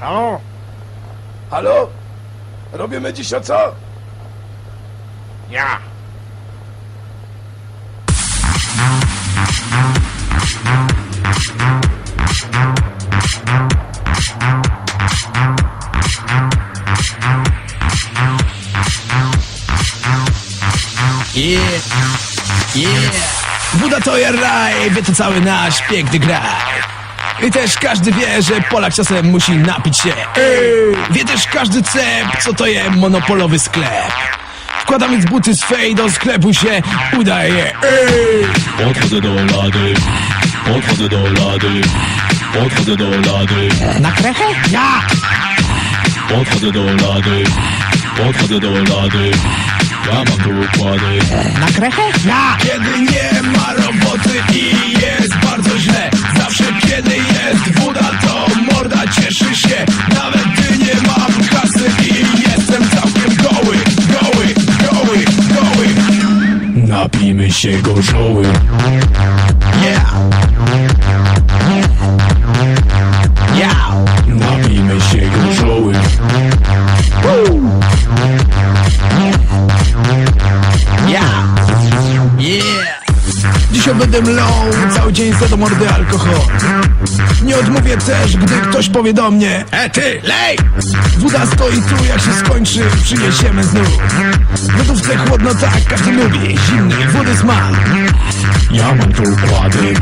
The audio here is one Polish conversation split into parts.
Halo? Halo? Robimy o co? Ja. Yeah, yeah. Buda to raj, wie to cały nasz piękny kraj. I też każdy wie, że Polak czasem musi napić się. Ej, wie też każdy cep, co to jest monopolowy sklep. Wkładam więc buty swej do sklepu się udaje. Ej. Podchodzę do lady, podchodzę do lady, podchodzę do lady, Na krechę? Ja! podchodzę do lady, podchodzę do lady. Ja mam tu układy, Na krechę? Ja! Kiedy nie ma roboty i jest bardzo źle Zawsze kiedy jest woda to morda cieszy się Nawet gdy nie mam kasy i jestem całkiem goły Goły, goły, goły Napijmy się gorzoły Yeah! Będę mlał cały dzień za do mordy alkohol Nie odmówię też, gdy ktoś powie do mnie E ty, lej! Woda stoi tu, jak się skończy, przyniesiemy znów W chłodno tak, każdy lubi Zimny, wody smak Ja mam tu układy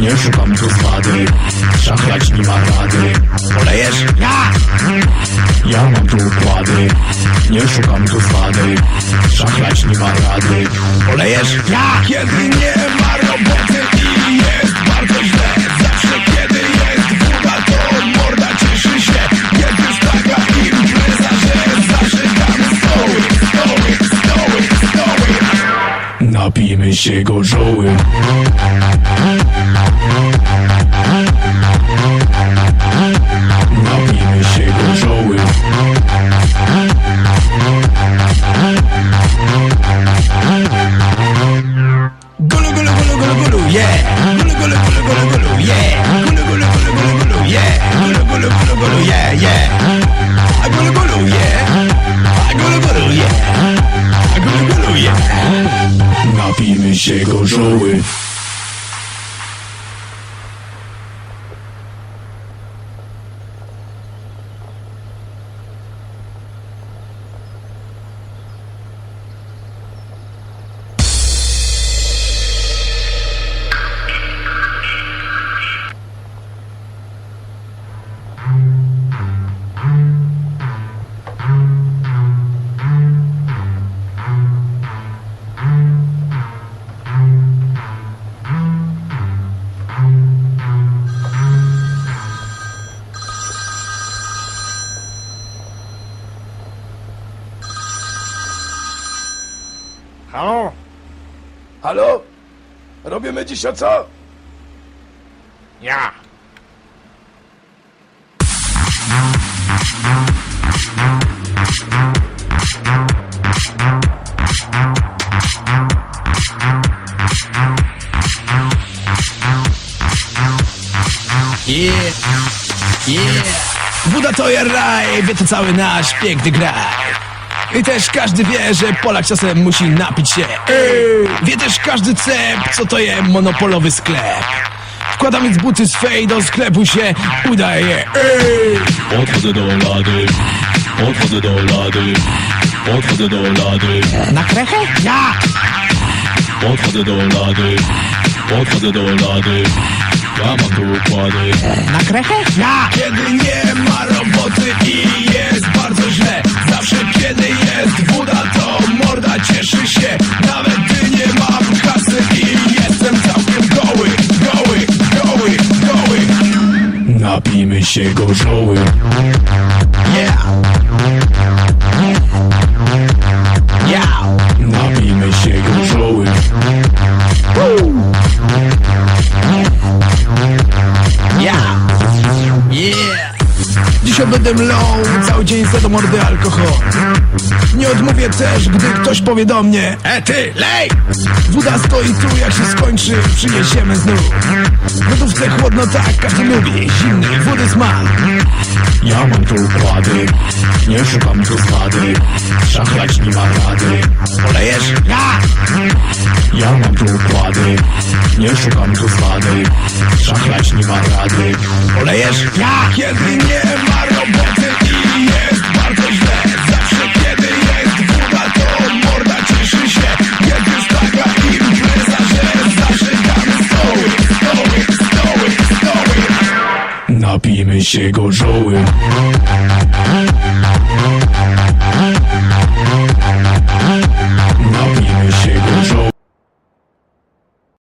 Nie szukam tu zwady Szachlać nie ma rady Polejesz? Ja! Ja mam tu układy Nie szukam tu zwady Szachlać nie ma rady Polejesz? Ja! Kiedy nie Napijmy się gorzoły Napijmy Robimy dziś o co? Ja. Yeah, yeah. Buda to ja raj, wie to cały nasz piękny kraj. I też każdy wie, że Polak czasem musi napić się. Ej, wie też każdy cep, co to jest monopolowy sklep. Wkładam więc buty swej do sklepu się udaje. Ej. podchodzę do lady, podchodzę do lady, podchodzę do lady, Na krechę? Ja! podchodzę do lady, podchodzę do lady. Ja mam tu układy, Na krechę? Ja! Kiedy nie ma roboty i jest bardzo źle Zawsze kiedy jest woda to morda cieszy się Nawet gdy nie mam kasy i jestem całkiem goły Goły, goły, goły Napijmy się gorzoły będę mlął Cały dzień se do mordy alkohol Nie odmówię też, gdy ktoś powie do mnie E ty, lej! Woda stoi tu, jak się skończy Przyniesiemy znów W lodówce chłodno tak, każdy lubi Zimnej wody smak Ja mam tu układy, nie szukam tu zwady Szachlać nie ma rady Olejesz? Ja! Ja mam tu układy, nie szukam tu zwady Szachlać nie ma rady. Olejesz? Ja! Kiedy nie ma roboty i jest bardzo źle. Zawsze kiedy jest woda, to morda cieszy się. Jest już taka impreza, że zażygamy stoły Stoły, stoły, stoły. Napijmy się gorzoły